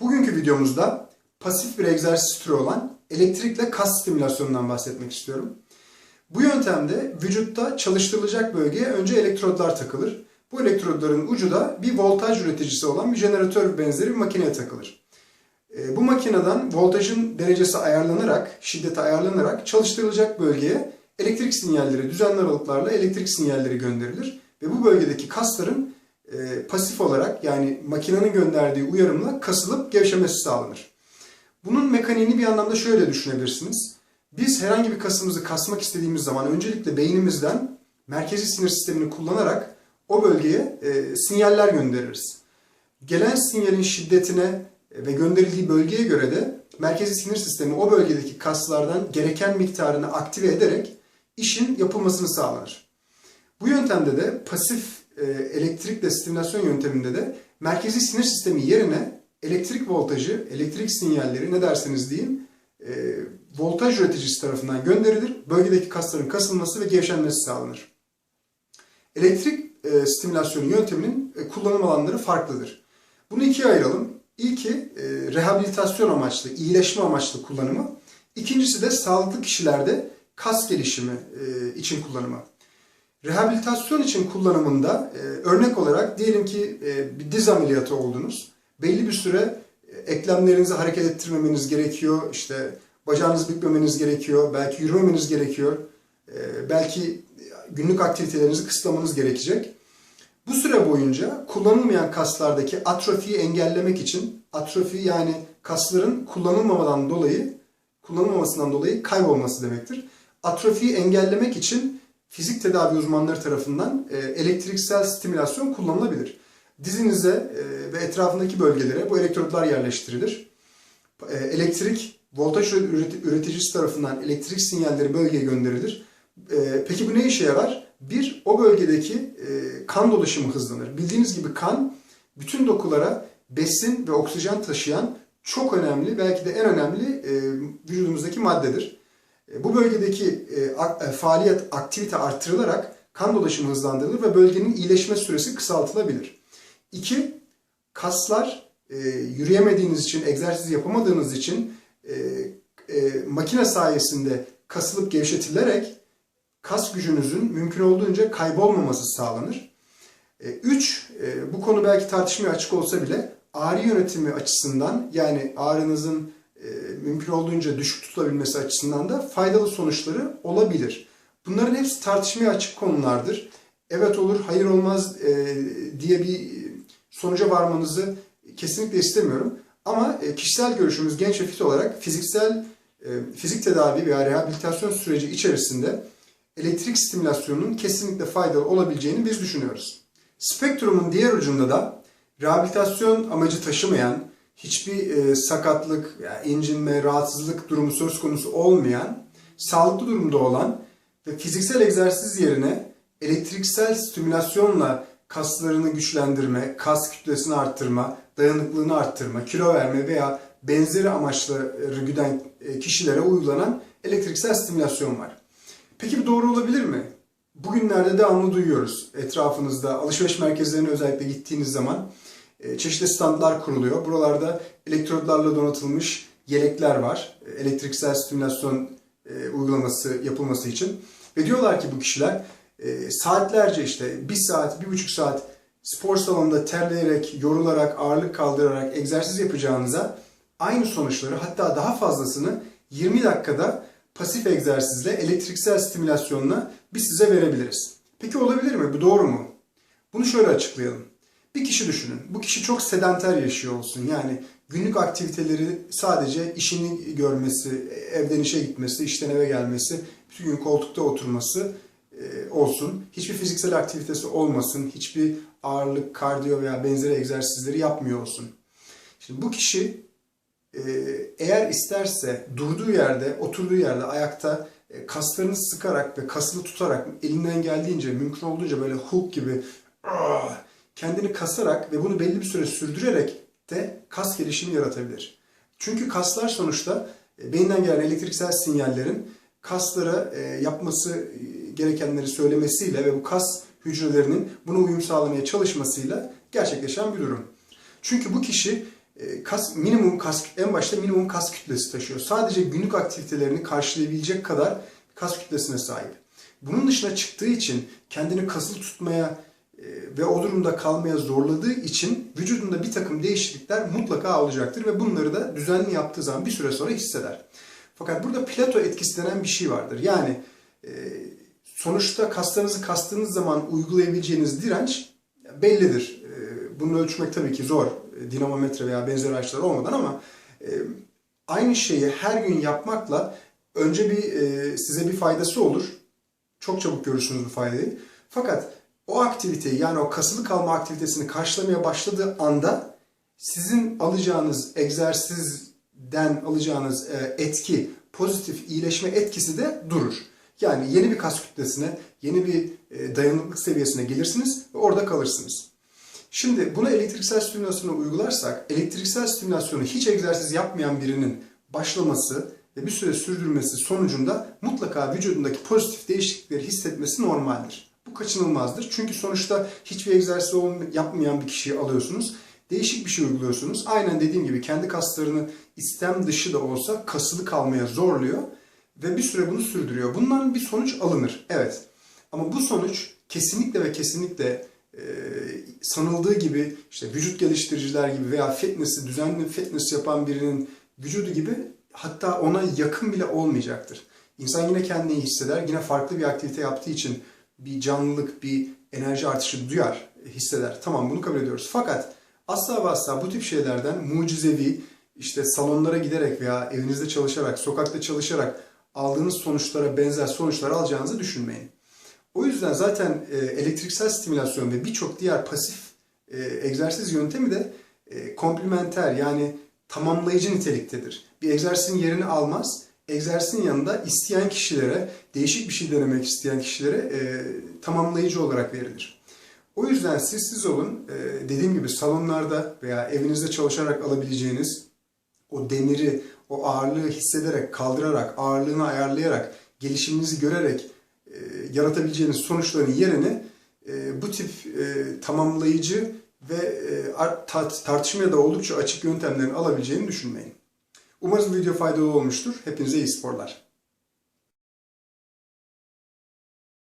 Bugünkü videomuzda pasif bir egzersiz türü olan elektrikle kas stimülasyonundan bahsetmek istiyorum. Bu yöntemde vücutta çalıştırılacak bölgeye önce elektrodlar takılır. Bu elektrodların ucu da bir voltaj üreticisi olan bir jeneratör benzeri bir makineye takılır. E, Bu makineden voltajın derecesi ayarlanarak, şiddeti ayarlanarak çalıştırılacak bölgeye elektrik sinyalleri düzenli aralıklarla elektrik sinyalleri gönderilir. Ve bu bölgedeki kasların e, pasif olarak yani makinenin gönderdiği uyarımla kasılıp gevşemesi sağlanır. Bunun mekaniğini bir anlamda şöyle düşünebilirsiniz. Biz herhangi bir kasımızı kasmak istediğimiz zaman öncelikle beynimizden merkezi sinir sistemini kullanarak o bölgeye e, sinyaller göndeririz. Gelen sinyalin şiddetine ve gönderildiği bölgeye göre de merkezi sinir sistemi o bölgedeki kaslardan gereken miktarını aktive ederek işin yapılmasını sağlar. Bu yöntemde de pasif e, elektrikle stimülasyon yönteminde de merkezi sinir sistemi yerine elektrik voltajı, elektrik sinyalleri ne derseniz deyin e, voltaj üreticisi tarafından gönderilir. Bölgedeki kasların kasılması ve gevşenmesi sağlanır. Elektrik e, stimülasyonu yönteminin e, kullanım alanları farklıdır. Bunu ikiye ayıralım. İlki e, rehabilitasyon amaçlı, iyileşme amaçlı kullanımı. İkincisi de sağlıklı kişilerde kas gelişimi e, için kullanımı. Rehabilitasyon için kullanımında e, örnek olarak diyelim ki e, bir diz ameliyatı oldunuz. Belli bir süre e, eklemlerinizi hareket ettirmemeniz gerekiyor. İşte bacağınızı bükmemeniz gerekiyor. Belki yürümemeniz gerekiyor. E, belki günlük aktivitelerinizi kısıtlamanız gerekecek. Bu süre boyunca kullanılmayan kaslardaki atrofiyi engellemek için atrofi yani kasların kullanılmamadan dolayı kullanılmamasından dolayı kaybolması demektir. Atrofiyi engellemek için fizik tedavi uzmanları tarafından e, elektriksel stimülasyon kullanılabilir. Dizinize e, ve etrafındaki bölgelere bu elektrodlar yerleştirilir. E, elektrik voltaj üreti- üreticisi tarafından elektrik sinyalleri bölgeye gönderilir. Peki bu ne işe yarar? Bir, o bölgedeki kan dolaşımı hızlanır. Bildiğiniz gibi kan bütün dokulara besin ve oksijen taşıyan çok önemli, belki de en önemli vücudumuzdaki maddedir. E, Bu bölgedeki e, e, faaliyet, aktivite artırılarak kan dolaşımı hızlandırılır ve bölgenin iyileşme süresi kısaltılabilir. İki, kaslar yürüyemediğiniz için, egzersiz yapamadığınız için makine sayesinde kasılıp gevşetilerek kas gücünüzün mümkün olduğunca kaybolmaması sağlanır. E, Üç, e, bu konu belki tartışmaya açık olsa bile ağrı yönetimi açısından yani ağrınızın mümkün olduğunca düşük tutabilmesi açısından da faydalı sonuçları olabilir. Bunların hepsi tartışmaya açık konulardır. Evet olur, hayır olmaz e, diye bir sonuca varmanızı kesinlikle istemiyorum. Ama e, kişisel görüşümüz genç ve fit olarak fiziksel e, fizik tedavi veya rehabilitasyon süreci içerisinde elektrik stimülasyonunun kesinlikle faydalı olabileceğini biz düşünüyoruz. Spektrumun diğer ucunda da rehabilitasyon amacı taşımayan, hiçbir e, sakatlık, yani incinme, rahatsızlık durumu söz konusu olmayan, sağlıklı durumda olan ve fiziksel egzersiz yerine elektriksel stimülasyonla kaslarını güçlendirme, kas kütlesini arttırma, dayanıklılığını arttırma, kilo verme veya benzeri amaçları güden e, kişilere uygulanan elektriksel stimülasyon var. Peki bu doğru olabilir mi? Bugünlerde devamlı duyuyoruz. Etrafınızda alışveriş merkezlerine özellikle gittiğiniz zaman çeşitli standlar kuruluyor. Buralarda elektrodlarla donatılmış yelekler var. E, Elektriksel stimülasyon e, uygulaması yapılması için. Ve diyorlar ki bu kişiler e, saatlerce işte bir saat, bir buçuk saat spor salonunda terleyerek, yorularak, ağırlık kaldırarak egzersiz yapacağınıza aynı sonuçları hatta daha fazlasını 20 dakikada pasif egzersizle, elektriksel stimülasyonla biz size verebiliriz. Peki olabilir mi? Bu doğru mu? Bunu şöyle açıklayalım. Bir kişi düşünün. Bu kişi çok sedanter yaşıyor olsun. Yani günlük aktiviteleri sadece işini görmesi, evden işe gitmesi, işten eve gelmesi, bütün gün koltukta oturması e, olsun. Hiçbir fiziksel aktivitesi olmasın. Hiçbir ağırlık, kardiyo veya benzeri egzersizleri yapmıyor olsun. Şimdi bu kişi e, eğer isterse durduğu yerde, oturduğu yerde ayakta e, kaslarını sıkarak ve kasını tutarak elinden geldiğince, mümkün olduğunca böyle Hulk gibi! Kendini kasarak ve bunu belli bir süre sürdürerek de kas gelişimi yaratabilir. Çünkü kaslar sonuçta e, beyinden gelen elektriksel sinyallerin kaslara e, yapması e, gerekenleri söylemesiyle ve bu kas hücrelerinin buna uyum sağlamaya çalışmasıyla gerçekleşen bir durum. Çünkü bu kişi kas, minimum kas, en başta minimum kas kütlesi taşıyor. Sadece günlük aktivitelerini karşılayabilecek kadar kas kütlesine sahip. Bunun dışına çıktığı için kendini kasıl tutmaya ve o durumda kalmaya zorladığı için vücudunda bir takım değişiklikler mutlaka olacaktır ve bunları da düzenli yaptığı zaman bir süre sonra hisseder. Fakat burada plato etkisi denen bir şey vardır. Yani e, sonuçta kaslarınızı kastığınız zaman uygulayabileceğiniz direnç bellidir. E, bunu ölçmek tabii ki zor. E, dinamometre veya benzer araçlar olmadan ama aynı şeyi her gün yapmakla önce bir size bir faydası olur. Çok çabuk görürsünüz bu faydayı. Fakat o aktiviteyi yani o kasılı kalma aktivitesini karşılamaya başladığı anda sizin alacağınız egzersizden alacağınız e, etki, pozitif iyileşme etkisi de durur. Yani yeni bir kas kütlesine, yeni bir e, dayanıklılık seviyesine gelirsiniz ve orada kalırsınız. Şimdi bunu elektriksel stimülasyona uygularsak, elektriksel stimülasyonu hiç egzersiz yapmayan birinin başlaması ve bir süre sürdürmesi sonucunda mutlaka vücudundaki pozitif değişiklikleri hissetmesi normaldir. Kaçınılmazdır. Çünkü sonuçta hiçbir egzersiz yapmayan bir kişiyi alıyorsunuz. Değişik bir şey uyguluyorsunuz. Aynen dediğim gibi kendi kaslarını istem dışı da olsa kasılı kalmaya zorluyor ve bir süre bunu sürdürüyor. Bundan bir sonuç alınır. Evet. Ama bu sonuç kesinlikle ve kesinlikle e, sanıldığı gibi işte vücut geliştiriciler gibi veya fitness'i düzenli fitness yapan birinin vücudu gibi hatta ona yakın bile olmayacaktır. İnsan yine kendini hisseder. Yine farklı bir aktivite yaptığı için bir canlılık, bir enerji artışı duyar, hisseder. Tamam bunu kabul ediyoruz. Fakat asla ve asla bu tip şeylerden mucizevi, işte salonlara giderek veya evinizde çalışarak, sokakta çalışarak aldığınız sonuçlara benzer sonuçlar alacağınızı düşünmeyin. O yüzden zaten e, elektriksel stimülasyon ve birçok diğer pasif e, egzersiz yöntemi de e, komplementer yani tamamlayıcı niteliktedir. Bir egzersizin yerini almaz. Egzersizin yanında isteyen kişilere, değişik bir şey denemek isteyen kişilere e, tamamlayıcı olarak verilir. O yüzden siz siz olun. E, dediğim gibi salonlarda veya evinizde çalışarak alabileceğiniz o demiri, o ağırlığı hissederek, kaldırarak, ağırlığını ayarlayarak, gelişiminizi görerek e, yaratabileceğiniz sonuçların yerini e, bu tip e, tamamlayıcı ve e, tar- tartışmaya da oldukça açık yöntemlerin alabileceğini düşünmeyin. Umarız bu video faydalı olmuştur. Hepinize iyi sporlar.